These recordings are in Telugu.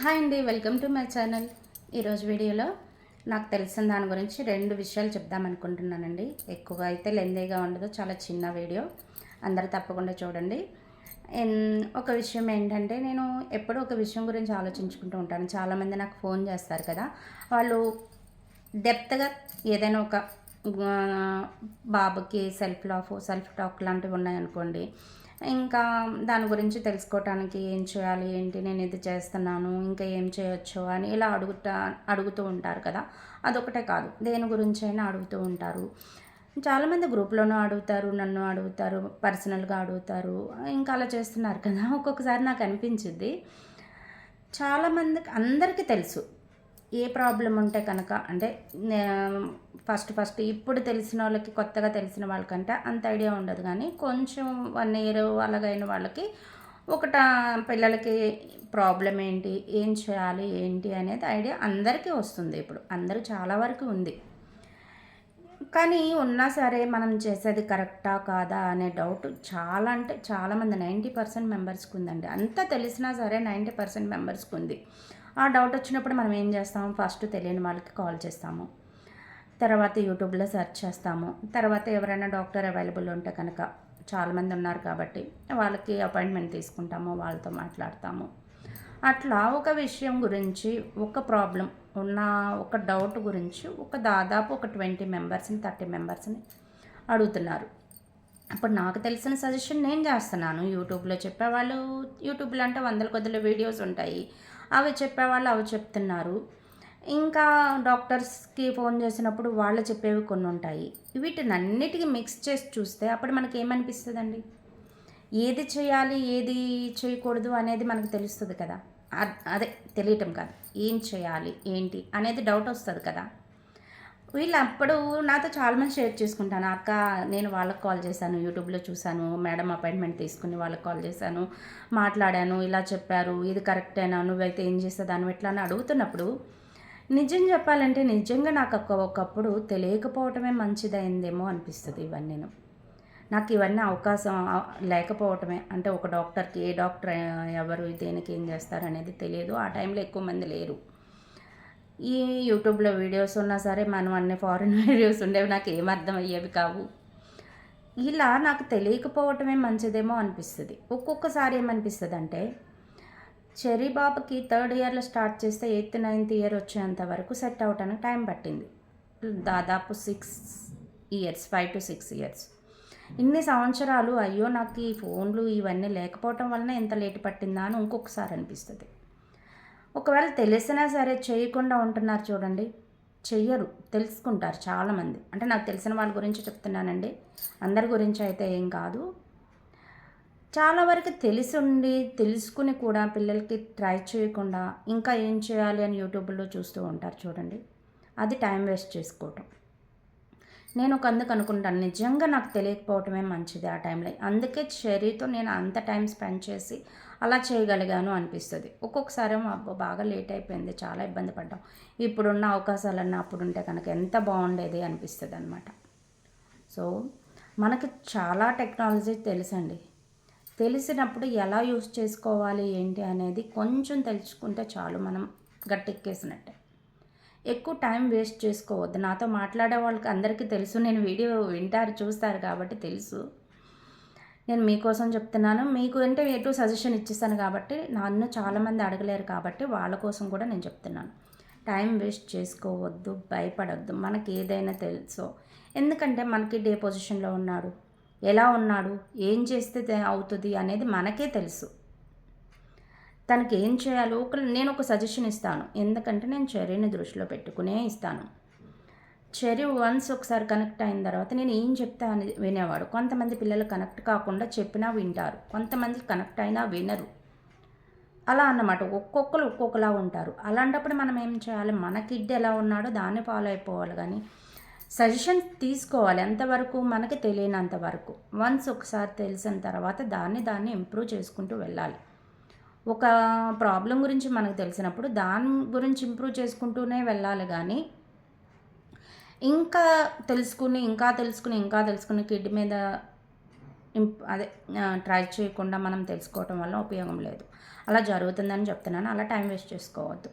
హాయ్ అండి వెల్కమ్ టు మై ఛానల్. ఈరోజు వీడియోలో నాకు తెలిసిన దాని గురించి రెండు విషయాలు చెప్దామనుకుంటున్నానండి ఎక్కువగా అయితే లెందీగా ఉండదు చాలా చిన్న వీడియో. అందరు తప్పకుండా చూడండి. ఎన్- ఒక విషయం ఏంటంటే నేను ఎప్పుడూ ఒక విషయం గురించి ఆలోచించుకుంటూ ఉంటాను. చాలామంది నాకు ఫోన్ చేస్తారు కదా వాళ్ళు డెప్త్గా ఏదైనా ఒక బాబుకి సెల్ఫ్ లాఫ్ సెల్ఫ్ టాక్ లాంటివి ఉన్నాయనుకోండి ఇంకా దాని గురించి తెలుసుకోవటానికి ఏం చేయాలి ఏంటి నేను ఇది చేస్తున్నాను ఇంకా ఏం చేయొచ్చు అని ఇలా అడుగుతా అడుగుతూ ఉంటారు కదా. అదొకటే కాదు దేని గురించి అయినా అడుగుతూ ఉంటారు. చాలామంది గ్రూప్లోనూ అడుగుతారు నన్ను అడుగుతారు పర్సనల్గా అడుగుతారు ఇంకా అలా చేస్తున్నారు కదా. ఒక్కొక్కసారి నాకు అనిపించింది చాలామందికి అందరికీ తెలుసు ఏ ప్రాబ్లం ఉంటే కనుక అంటే ఫస్ట్ ఫస్ట్ ఇప్పుడు తెలిసిన వాళ్ళకి కొత్తగా తెలిసిన వాళ్ళకంటే అంత ఐడియా ఉండదు. కానీ కొంచెం వన్ ఇయర్ అలాగైన వాళ్ళకి ఒకట పిల్లలకి ప్రాబ్లం ఏంటి ఏం చేయాలి ఏంటి అనేది ఐడియా అందరికీ వస్తుంది ఇప్పుడు. అందరూ చాలా వరకు ఉంది. కానీ ఉన్నా సరే మనం చేసేది కరెక్టా కాదా అనే డౌట్ చాలా అంటే చాలామంది నైంటీ పర్సెంట్ మెంబర్స్కి ఉందండి. అంతా తెలిసినా సరే నైంటీ పర్సెంట్ మెంబర్స్కి ఉంది. ఆ డౌట్ వచ్చినప్పుడు మనం ఏం చేస్తాము? ఫస్ట్ తెలియని వాళ్ళకి కాల్ చేస్తాము. తర్వాత యూట్యూబ్లో సెర్చ్ చేస్తాము. తర్వాత ఎవరైనా డాక్టర్ అవైలబుల్ ఉంటే కనుక చాలామంది ఉన్నారు కాబట్టి వాళ్ళకి అపాయింట్మెంట్ తీసుకుంటాము వాళ్ళతో మాట్లాడతాము. అట్లా ఒక విషయం గురించి ఒక ప్రాబ్లం ఉన్న ఒక డౌట్ గురించి ఒక దాదాపు ఒక ట్వంటీ మెంబర్స్ని థర్టీ మెంబర్స్ని అడుగుతున్నారు. అప్పుడు నాకు తెలిసిన సజెషన్ నేను చేస్తున్నాను. యూట్యూబ్లో చెప్పేవాళ్ళు యూట్యూబ్లో అంటే వందల కొద్దిల వీడియోస్ ఉంటాయి. అవి చెప్పేవాళ్ళు అవి చెప్తున్నారు. ఇంకా డాక్టర్స్కి ఫోన్ చేసినప్పుడు వాళ్ళు చెప్పేవి కొన్ని ఉంటాయి వీటిని అన్నిటికీ మిక్స్ చేసి చూస్తే అప్పుడు మనకి ఏమనిపిస్తుందండి ఏది చేయాలి ఏది చేయకూడదు అనేది మనకు తెలుస్తుంది కదా. అదే తెలియటం కాదు. ఏం చేయాలి ఏంటి అనేది డౌట్ వస్తుంది కదా. వీళ్ళు అప్పుడు నాతో చాలామంది షేర్ చేసుకుంటాను. అక్క నేను వాళ్ళకి కాల్ చేశాను యూట్యూబ్లో చూశాను మేడం అపాయింట్మెంట్ తీసుకుని వాళ్ళకి కాల్ చేశాను మాట్లాడాను ఇలా చెప్పారు ఇది కరెక్టేనా నువ్వైతే ఏం చేస్తా దాన్ని ఎట్లా అని అడుగుతున్నప్పుడు నిజం చెప్పాలంటే నిజంగా నాకు ఒక ఒకప్పుడు తెలియకపోవటమే మంచిదైందేమో అనిపిస్తుంది ఇవన్నీ నాకు ఇవన్నీ అవకాశం లేకపోవటమే. అంటే ఒక డాక్టర్కి ఏ డాక్టర్ ఎవరు దేనికి ఏం చేస్తారు అనేది తెలియదు. ఆ టైంలో ఎక్కువ మంది లేరు. ఈ యూట్యూబ్లో వీడియోస్ ఉన్నా సరే మనం అన్ని ఫారిన్ వీడియోస్ ఉండేవి నాకు ఏం అర్థం అయ్యేవి కావు. ఇలా నాకు తెలియకపోవటమే మంచిదేమో అనిపిస్తుంది. ఒక్కొక్కసారి ఏమనిపిస్తుంది అంటే చెరీ బాబుకి థర్డ్ ఇయర్లో స్టార్ట్ చేస్తే ఎయిత్ నైన్త్ ఇయర్ వచ్చేంత వరకు సెట్ అవటానికి టైం పట్టింది. దాదాపు six years five to six years. ఇన్ని సంవత్సరాలు అయ్యో నాకు ఈ ఫోన్లు ఇవన్నీ లేకపోవటం వలన ఎంత లేట్ పట్టిందా అని ఇంకొకసారి అనిపిస్తుంది. ఒకవేళ తెలిసినా సరే చేయకుండా ఉంటున్నారు చూడండి. చెయ్యరు తెలుసుకుంటారు చాలామంది. అంటే నాకు తెలిసిన వాళ్ళ గురించి చెప్తున్నానండి. అందరి గురించి అయితే ఏం కాదు. చాలా వరకు తెలిసి ఉండి తెలుసుకుని కూడా పిల్లలకి ట్రై చేయకుండా ఇంకా ఏం చేయాలి అని యూట్యూబ్లో చూస్తూ ఉంటారు చూడండి. అది టైం వేస్ట్ చేసుకోవటం. నేను ఒక అందుకు అనుకుంటాను నిజంగా నాకు తెలియకపోవటమే మంచిది ఆ టైంలో అందుకే చెరీతో నేను అంత టైం స్పెండ్ చేసి అలా చేయగలిగాను అనిపిస్తుంది. ఒక్కొక్కసారి అబ్బో బాగా లేట్ అయిపోయింది చాలా ఇబ్బంది పడ్డాం. ఇప్పుడున్న అవకాశాలన్నీ అప్పుడు ఉంటే కనుక ఎంత బాగుండేది అనిపిస్తుంది అనమాట సో మనకి చాలా టెక్నాలజీ తెలుసండి. తెలిసినప్పుడు ఎలా యూస్ చేసుకోవాలి ఏంటి అనేది కొంచెం తెలుసుకుంటే చాలు మనం గట్టెక్కేసినట్టే. ఎక్కువ టైం వేస్ట్ చేసుకోవద్దు. నాతో మాట్లాడే వాళ్ళకి అందరికీ తెలుసు నేను వీడియో వింటారు చూస్తారు కాబట్టి తెలుసు. నేను మీకోసం చెప్తున్నాను. మీకు అంటే ఎటు సజెషన్ ఇచ్చేస్తాను కాబట్టి నన్ను చాలామంది అడగలేరు కాబట్టి వాళ్ళ కోసం కూడా నేను చెప్తున్నాను. టైం వేస్ట్ చేసుకోవద్దు భయపడద్దు. మనకి ఏదైనా తెలుసో. ఎందుకంటే మనకి డే పొజిషన్లో ఉన్నాడు. ఎలా ఉన్నాడు? ఏం చేస్తే అవుతుంది అనేది మనకే తెలుసు. తనకి ఏం చేయాలో ఒక నేను ఒక సజెషన్ ఇస్తాను. ఎందుకంటే నేను చెర్రీని దృష్టిలో పెట్టుకునే ఇస్తాను. చెర్రీ వన్స్ ఒకసారి కనెక్ట్ అయిన తర్వాత నేను ఏం చెప్తా అని వినేవాడు? కొంతమంది పిల్లలు కనెక్ట్ కాకుండా చెప్పినా వింటారు. కొంతమంది కనెక్ట్ అయినా వినరు. అలా అన్నమాట. ఒక్కొక్కరు ఒక్కొక్కలా ఉంటారు. అలాంటప్పుడు మనం ఏం చేయాలి? మన కిడ్ ఎలా ఉన్నాడో దాన్ని ఫాలో అయిపోవాలి. కానీ సజెషన్ తీసుకోవాలి ఎంతవరకు మనకి తెలియనంత వరకు. వన్స్ ఒకసారి తెలిసిన తర్వాత దాన్ని దాన్ని ఇంప్రూవ్ చేసుకుంటూ వెళ్ళాలి. ఒక ప్రాబ్లం గురించి మనకు తెలిసినప్పుడు దాని గురించి ఇంప్రూవ్ చేసుకుంటూనే వెళ్ళాలి కానీ ఇంకా తెలుసుకుని ఇంకా తెలుసుకుని ఇంకా తెలుసుకుని కిడ్ మీద అదే ట్రై చేయకుండా మనం తెలుసుకోవటం వల్ల ఉపయోగం లేదు. అలా జరుగుతుందని చెప్తున్నాను. అలా టైం వేస్ట్ చేసుకోవద్దు.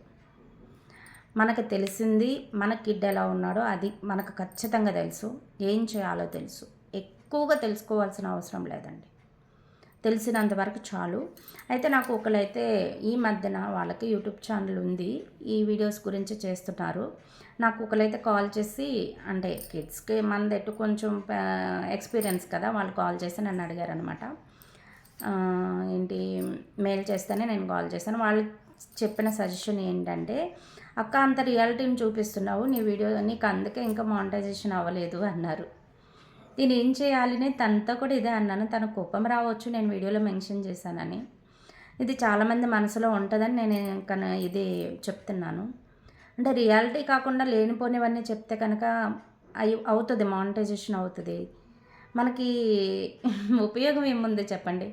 మనకు తెలిసింది మన కిడ్ ఎలా ఉన్నాడో అది మనకు ఖచ్చితంగా తెలుసు. ఏం చేయాలో తెలుసు. ఎక్కువగా తెలుసుకోవాల్సిన అవసరం లేదండి. తెలిసినంత వరకు చాలు. అయితే నాకు ఒకరైతే ఈ మధ్యన వాళ్ళకి యూట్యూబ్ ఛానల్ ఉంది. ఈ వీడియోస్ గురించి చేస్తున్నారు. నాకు ఒకరైతే కాల్ చేసి అంటే కిడ్స్కి మనదెట్టు కొంచెం ఎక్స్పీరియన్స్ కదా వాళ్ళు కాల్ చేసి నన్ను అడిగారనమాట ఏంటి మెయిల్ చేస్తేనే నేను కాల్ చేశాను వాళ్ళు చెప్పిన సజెషన్ ఏంటంటే అక్క అంత రియాలిటీని చూపిస్తున్నావు నీ వీడియో నీకు అందుకే ఇంకా మానిటైజేషన్ అవ్వలేదు అన్నారు. నేను ఏం చేయాలని తనతో కూడా ఇదే అన్నాను. తన కోపం రావచ్చు నేను వీడియోలో మెన్షన్ చేశానని. ఇది చాలామంది మనసులో ఉంటుందని నేను కన ఇది చెప్తున్నాను. అంటే రియాలిటీ కాకుండా లేనిపోనివన్నీ చెప్తే కనుక అయి అవుతుంది మానిటైజేషన్ అవుతుంది. మనకి ఉపయోగం ఏముంది చెప్పండి?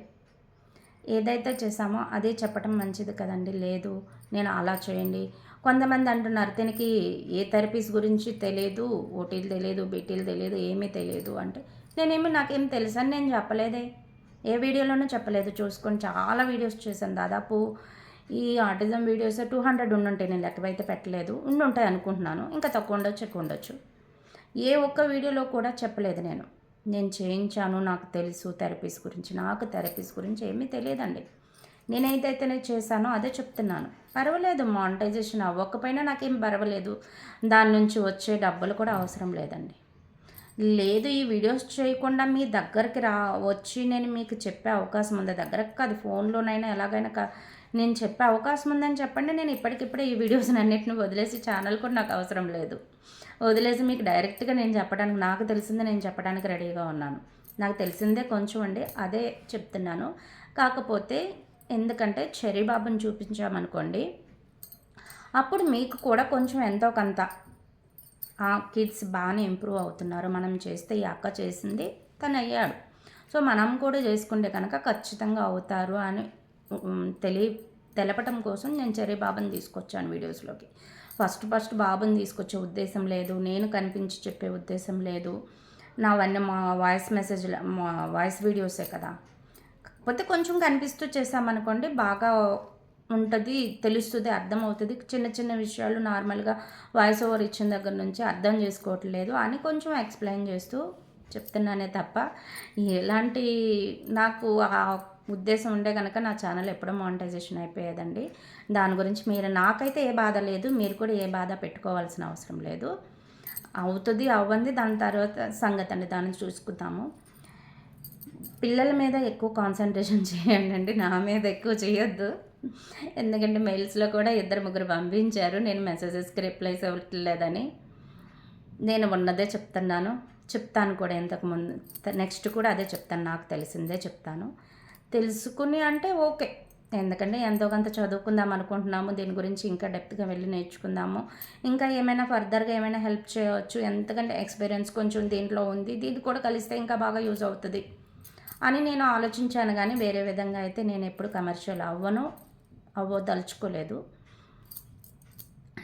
ఏదైతే చేసామో అదే చెప్పడం మంచిది కదండి. లేదు నేను అలా చేయండి. కొంతమంది అంటున్నారు తనకి ఏ థెరపీస్ గురించి తెలియదు ఓటీలు తెలియదు బీటీలు తెలియదు ఏమీ తెలియదు అంటే నేనేమి నాకేం తెలుసని నేను చెప్పలేదే. ఏ వీడియోలోనూ చెప్పలేదు. చూసుకొని చాలా వీడియోస్ చేశాను. దాదాపు ఈ ఆర్టిజం వీడియోస్ టూ హండ్రెడ్ ఉండుంటాయి. నేను లెక్కవైతే పెట్టలేదు. ఉండుంటాయి అనుకుంటున్నాను. ఇంకా తక్కువ ఉండొచ్చు ఎక్కువ ఉండొచ్చు. ఏ ఒక్క వీడియోలో కూడా చెప్పలేదు నేను. నేను చేయించాను నాకు తెలుసు థెరపీస్ గురించి నాకు థెరపీస్ గురించి ఏమీ తెలియదండి. నేనైతే నేను చేశానో అదే చెప్తున్నాను. పర్వాలేదు మానిటైజేషన్ అవ్వకపోయినా నాకేం పర్వాలేదు. దాని నుంచి వచ్చే డబ్బులు కూడా అవసరం లేదండి. లేదు ఈ వీడియోస్ చేయకుండా మీ దగ్గరికి రా వచ్చి నేను మీకు చెప్పే అవకాశం ఉంది. దగ్గరకు కాదు ఫోన్లోనైనా ఎలాగైనా కా నేను చెప్పే అవకాశం ఉందని చెప్పండి. నేను ఇప్పటికిప్పుడే ఈ వీడియోస్ అన్నింటిని వదిలేసి ఛానల్ కూడా నాకు అవసరం లేదు. వదిలేసి మీకు డైరెక్ట్గా నేను చెప్పడానికి నాకు తెలిసిందే నేను చెప్పడానికి రెడీగా ఉన్నాను. నాకు తెలిసిందే కొంచెం అండి అదే చెప్తున్నాను. కాకపోతే ఎందుకంటే చెరీ బాబుని చూపించామనుకోండి అప్పుడు మీకు కూడా కొంచెం ఎంతో కొంత ఆ కిడ్స్ బాగానే ఇంప్రూవ్ అవుతున్నారు. మనం చేస్తే ఈ అక్క చేసింది తను అయ్యాడు. సో మనం కూడా చేసుకుంటే కనుక ఖచ్చితంగా అవుతారు అని తెలియ తెలపటం కోసం నేను చెరీ బాబుని తీసుకొచ్చాను వీడియోస్లోకి. ఫస్ట్ ఫస్ట్ బాబుని తీసుకొచ్చే ఉద్దేశం లేదు నేను కనిపించి చెప్పే ఉద్దేశం లేదు. నావన్నీ మా వాయిస్ మెసేజ్ మా వాయిస్ వీడియోసే కదా. కాకపోతే కొంచెం కనిపిస్తూ చేసామనుకోండి బాగా ఉంటుంది తెలుస్తుంది అర్థమవుతుంది. చిన్న చిన్న విషయాలు నార్మల్గా వాయిస్ ఓవర్ ఇచ్చిన దగ్గర నుంచి అర్థం చేసుకోవట్లేదు అని కొంచెం ఎక్స్ప్లెయిన్ చేస్తూ చెప్తున్నానే తప్ప ఎలాంటి నాకు ఆ ఉద్దేశం ఉంటే కనుక నా ఛానల్ ఎప్పుడో మానిటైజేషన్ అయిపోయేదండి. దాని గురించి మీరు నాకైతే ఏ బాధ లేదు మీరు కూడా ఏ బాధ పెట్టుకోవాల్సిన అవసరం లేదు. అవుతుంది అవ్వంది దాని తర్వాత సంగతి అండి దాన్ని చూసుకుందాము. పిల్లల మీద ఎక్కువ కాన్సన్ట్రేషన్ చేయండి అండి నా మీద ఎక్కువ చేయొద్దు. ఎందుకంటే మెయిల్స్లో కూడా ఇద్దరు ముగ్గురు పంపించారు నేను మెసేజెస్కి రిప్లైస్ అవ్వట్లేదని నేను ఉన్నదే చెప్తున్నాను. చెప్తాను కూడా ఇంతకుముందు నెక్స్ట్ కూడా అదే చెప్తాను నాకు తెలిసిందే చెప్తాను. తెలుసుకుని అంటే ఓకే. ఎందుకంటే ఎంతో కొంత చదువుకుందాం అనుకుంటున్నాము. దీని గురించి ఇంకా డెప్త్గా వెళ్ళి నేర్చుకుందాము. ఇంకా ఏమైనా ఫర్దర్గా ఏమైనా హెల్ప్ చేయవచ్చు ఎంతకంటే ఎక్స్పీరియన్స్ కొంచెం దీంట్లో ఉంది. దీన్ని కూడా కలిస్తే ఇంకా బాగా యూజ్ అవుతుంది అని నేను ఆలోచించాను. కానీ వేరే విధంగా అయితే నేను ఎప్పుడు కమర్షియల్ అవ్వను అవ్వదలుచుకోలేదు.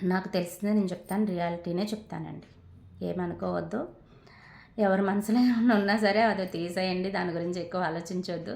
నాకు తెలిసిందే నేను చెప్తాను. రియాలిటీనే చెప్తానండి. ఏమనుకోవద్దు. ఎవరి మనసులో ఏమన్నా ఉన్నా సరే అది తీసేయండి. దాని గురించి ఎక్కువ ఆలోచించవద్దు